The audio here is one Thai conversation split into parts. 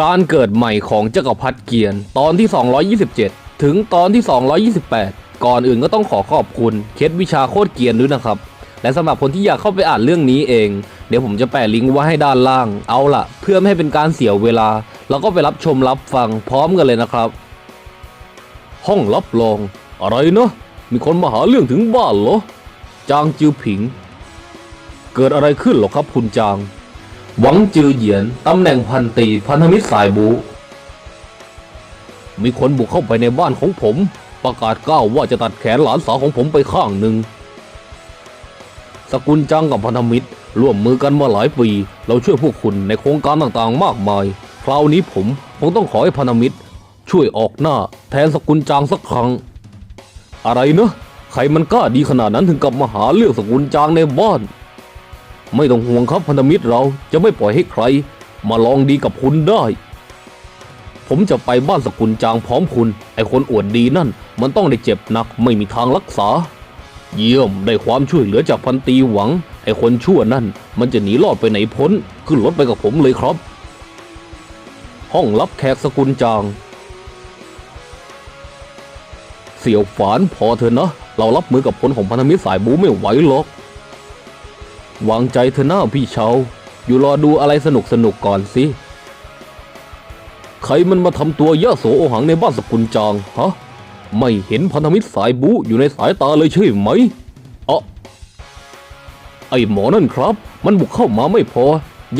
การเกิดใหม่ของจักรพรรดิเกียรติตอนที่ 227 ถึงตอนที่ 228 ก่อนอื่นก็ต้องขอขอบคุณ เคสวิชาโคตรเกียร์ด้วยนะครับ และสำหรับคนที่อยากเข้าไปอ่านเรื่องนี้เอง เดี๋ยวผมจะแปะลิงก์ไว้ให้ด้านล่าง เอาล่ะ เพื่อไม่ให้เป็นการเสียเวลา เราก็ไปรับชมรับฟังพร้อมกันเลยนะครับ ห้องรับรอง อะไรเนาะมีคนมาหาเรื่องถึงบ้านเหรอจางจือผิง เกิดอะไรขึ้นหรอครับคุณจาง หวังจือเหยียนตำแหน่งพันตีพันธมิตรสายบู มีคนบุกเข้าไปในบ้านของผม ประกาศก้าวว่าจะตัดแขนหลานสาวของผมไปข้างหนึ่ง สกุลจังกับพันธมิตรร่วมมือกันมาหลายปี เราช่วยพวกคุณในโครงการต่างๆ มากมาย คราวนี้ผมคงต้องขอให้พันธมิตร ช่วยออกหน้า แทนสกุลจางสักครั้ง อะไรเนอะใครมันกล้าดีขนาดนั้นถึงกับมาหาเรื่องสกุลจางในบ้าน ไม่ต้องห่วงครับพันธมิตรเราจะไม่ปล่อยให้ใคร มาลองดีกับคุณได้ ผมจะไปบ้านสกุลจางพร้อมคุณ ไอคนอวดดีนั่น มันต้องได้เจ็บหนักไม่มีทางรักษา เยี่ยมได้ความช่วยเหลือจากพันตีหวัง ไอคนชั่วนั่น มันจะหนีรอดไปไหนพ้น ขึ้นรถไปกับผมเลยครับ ห้องรับแขกสกุลจาง เสี่ยวฝานพอเถอะนะ เรารับมือกับผลของพันธมิตรสายบูไม่ไหวหรอก วางใจเถอะหน้าพี่เชาอยู่รอดูอะไรสนุกสนุกก่อนสิ ใครมันมาทำตัวยะโสโอหังในบ้านสกุลจางฮะ ไม่เห็นพันธมิตรสายบูอยู่ในสายตาเลยใช่ไหมเอะไอหมอนั่นครับ มันบุกเข้ามาไม่พอ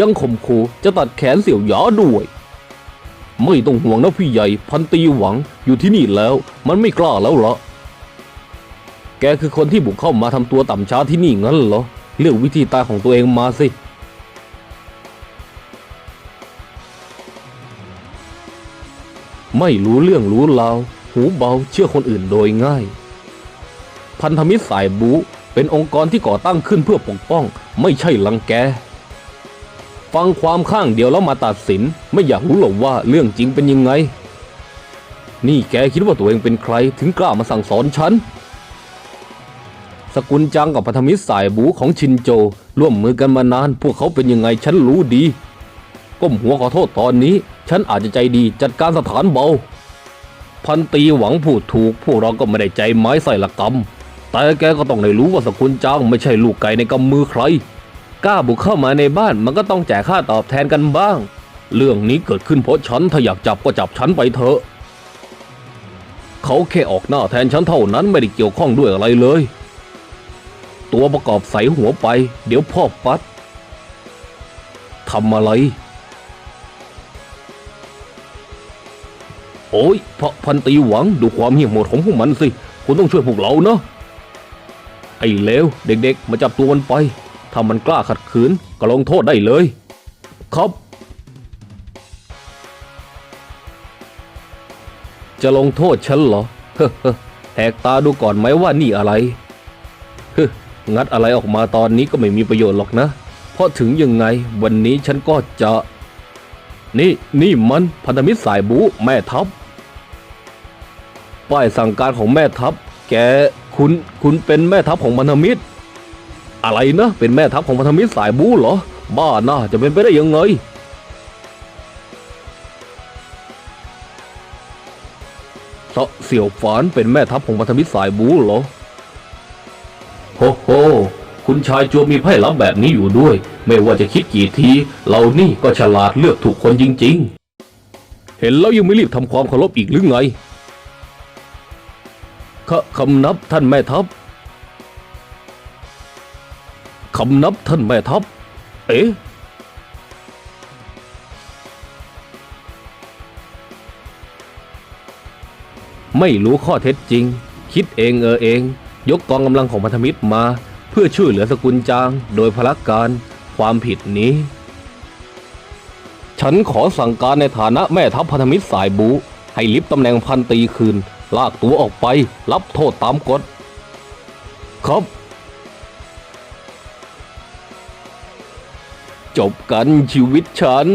ยังข่มขู่จะตัดแขนเสี่ยวหยาด้วย ไม่ต้องห่วงนะพี่ใหญ่พันตีหวังอยู่ที่นี่แล้ว มันไม่กล้าแล้วละแกคือคนที่บุกเข้ามาทำตัวต่ำช้าที่นี่งั้นเหรอ เลือกวิธีตายของตัวเองมาสิ ไม่รู้เรื่องรู้ราว หูเบาเชื่อคนอื่นโดยง่าย พันธมิตรสายบูเป็นองค์กรที่ก่อตั้งขึ้นเพื่อปกป้อง ไม่ใช่ลังแก ฟังความข้างเดียวแล้วมาตัดสิน ไม่อยากรู้หรอกว่าเรื่องจริงเป็นยังไง นี่แกคิดว่าตัวเองเป็นใครถึงกล้ามาสั่งสอนฉัน สกุลจังกับพันธมิตรสายบูของชินโจ ร่วมมือกันมานาน พวกเขาเป็นยังไงฉันรู้ดี ก้มหัวขอโทษตอนนี้ ฉันอาจจะใจดีจัดการสถานเบา พันตีหวังพูดถูก พวกเราก็ไม่ได้ใจไม้ใส่ละกำแต่แกก็ต้องได้รู้ว่าสกุลจางไม่ใช่ลูกไก่ในกำมือใคร กล้าบุกเข้ามาในบ้านมันก็ต้องแจกค่าตอบแทนกันบ้าง เรื่องนี้เกิดขึ้นเพราะฉันถ้าอยากจับก็จับฉันไปเถอะ เขาแค่ออกหน้าแทนฉันเท่านั้นไม่ได้เกี่ยวข้องด้วยอะไรเลย ตัวประกอบใส่หัวไป เดี๋ยวพ่อปัดทำอะไร โอ้ยพระพันตีหวังดูความเหี้ยมโหดของพวกมันสิ คุณต้องช่วยพวกเราเนาะไอ้เลวเด็กๆ มาจับตัวมันไป ถ้ามันกล้าขัดขืน ก็ลงโทษได้เลย ครับ จะลงโทษฉันเหรอ เฮ้อแหกตาดูก่อนไหมว่านี่อะไร เฮ้อ งัดอะไรออกมาตอนนี้ก็ไม่มีประโยชน์หรอกนะ เพราะถึงยังไงวันนี้ฉันก็จะ นี่นี่มันพันธมิตรสายบูแม่ทัพ ป้ายสั่งการของแม่ทัพ แกคุณคุณเป็นแม่ทัพของพันธมิตร อะไรนะเป็นแม่ทัพของพันธมิตรสายบูเหรอ บ้าน่าจะเป็นไปได้ยังไงเสี่ยวฝานเป็นแม่ทัพของพันธมิตรสายบูเหรอ ชายจัวมีไพ่ลับแบบนี้อยู่ด้วย ไม่ว่าจะคิดกี่ที เรานี่ก็ฉลาดเลือกถูกคนจริง ๆ เห็นแล้วยังไม่รีบทำความเคารพอีกหรือไงขคำนับท่านแม่ทัพคำนับท่านแม่ทัพ เอ๊ะไม่รู้ข้อเท็จจริง คิดเองเออเอง ยกกองกำลังของพันธมิตรมา พื่อช่วยเหลือสกุลจางโดยพลักการความผิดนี้ ฉันขอสั่งการในฐานะแม่ทัพพันธมิตรสายบู ให้ลิฟตำแหน่งพันตีคืน ลากตัวออกไปรับโทษตามกฎ ครับ จบกันชีวิตฉัน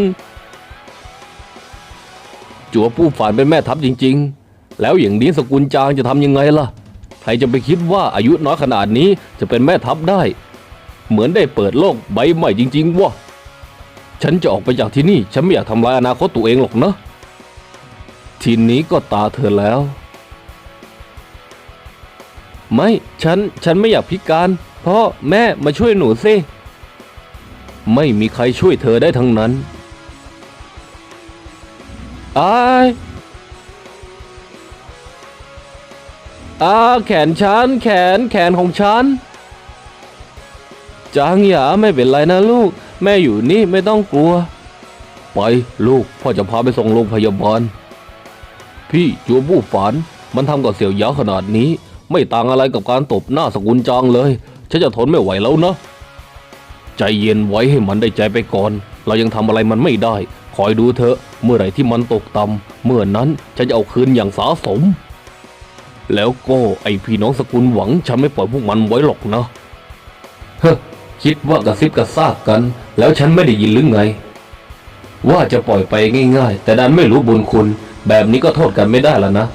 จัวผู้ฝ่านเป็นแม่ทัพจริง ๆ แล้วอย่างนี้สกุลจางจะทำยังไงล่ะ ใครจะไปคิดว่าอายุน้อยขนาดนี้จะเป็นแม่ทัพได้ เหมือนได้เปิดโลกใบใหม่จริง ๆวะฉันจะออกไปจากที่นี่ ฉันไม่อยากทำลายอนาคตตัวเองหรอกนะ ทีนี้ก็ตาเธอแล้ว ไม่ ฉัน ฉันไม่อยากพิการ พ่อแม่มาช่วยหนูสิ ไม่มีใครช่วยเธอได้ทั้งนั้นอาย อาแขนฉันแขนแขนของฉันจางหยาไม่เป็นไรนะลูก แม่อยู่นี่ไม่ต้องกลัว ไปลูกพ่อจะพาไปส่งโรงพยาบาล พี่จัวผู้ฝัน มันทำกับเสี่ยวหยาขนาดนี้ ไม่ต่างอะไรกับการตบหน้าสกุลจางเลย ฉันจะทนไม่ไหวแล้วนะ ใจเย็นไว้ให้มันได้ใจไปก่อน เรายังทำอะไรมันไม่ได้ คอยดูเถอะ เมื่อไหร่ที่มันตกต่ำเมื่อนั้นฉันจะเอาคืนอย่างสาสม แล้วก็ไอพี่น้องสกุลหวังฉันไม่ปล่อยพวกมันไว้หรอกนะเฮ้คิดว่ากระซิบกระซากกัน แล้วฉันไม่ได้ยินหรือไง ว่าจะปล่อยไปง่ายๆ แต่ดันไม่รู้บุญคุณ แบบนี้ก็โทษกันไม่ได้แล้วนะ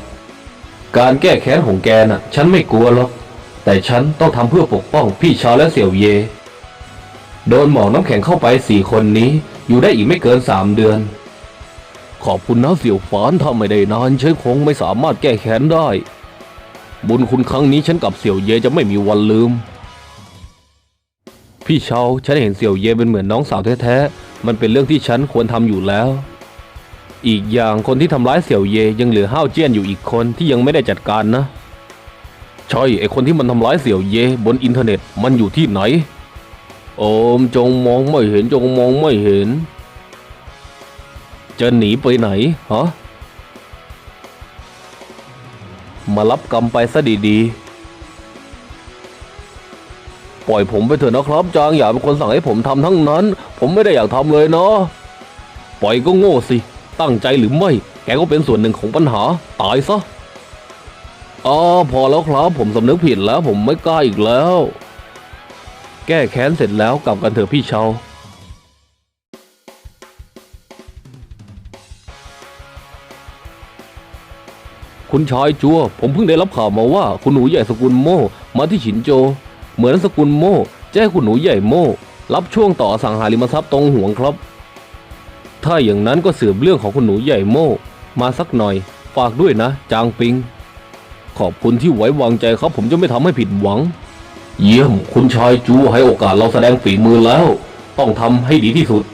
การแก้แค้นของแกน่ะ ฉันไม่กลัวหรอก แต่ฉันต้องทำเพื่อปกป้องพี่ชายและเสี่ยวเย โดนหมอกน้ำแข็งเข้าไปสี่คนนี้ อยู่ได้อีกไม่เกินสามเดือน ขอบคุณนะเสี่ยวฝานถ้าไม่ได้นานฉันคงไม่สามารถแก้แค้นได้ บุญคุณครั้งนี้ฉันกับเสี่ยวเย่จะไม่มีวันลืม พี่เชาฉันเห็นเสี่ยวเย่เป็นเหมือนน้องสาวแท้ๆ มันเป็นเรื่องที่ฉันควรทำอยู่แล้ว อีกอย่างคนที่ทำร้ายเสี่ยวเย่ยังเหลือห้าวเจี้ยนอยู่อีกคนที่ยังไม่ได้จัดการนะ ใช่ไอคนที่มันทำร้ายเสี่ยวเย่บนอินเทอร์เน็ตมันอยู่ที่ไหน โอมจงมองไม่เห็นจงมองไม่เห็น จะหนีไปไหนฮะ มารับกรรมไปซะดีๆ ปล่อยผมไปเถอะนะครับ จางอย่าเป็นคนสั่งให้ผมทำทั้งนั้น ผมไม่ได้อยากทำเลยเนาะปล่อยก็โง่สิ ตั้งใจหรือไม่ แกก็เป็นส่วนหนึ่งของปัญหา ตายซะอ๋อพอแล้วครับ ผมสำนึกผิดแล้ว ผมไม่กล้าอีกแล้ว แก้แค้นเสร็จแล้วกลับกันเถอะพี่เชา คุณชายจัว ผมเพิ่งได้รับข่าวมาว่าคุณหนูใหญ่สกุลโม่มาที่ฉินโจ เหมือนสกุลโม่จะให้คุณหนูใหญ่โม่รับช่วงต่อสังหาริมทรัพย์ตรงห่วงครับ ถ้าอย่างนั้นก็สืบเรื่องของคุณหนูใหญ่โม่มาสักหน่อย ฝากด้วยนะ จางปิง ขอบคุณที่ไว้วางใจครับ ผมจะไม่ทำให้ผิดหวัง เยี่ยม คุณชายจูให้โอกาสเราแสดงฝีมือแล้ว ต้องทำให้ดีที่สุด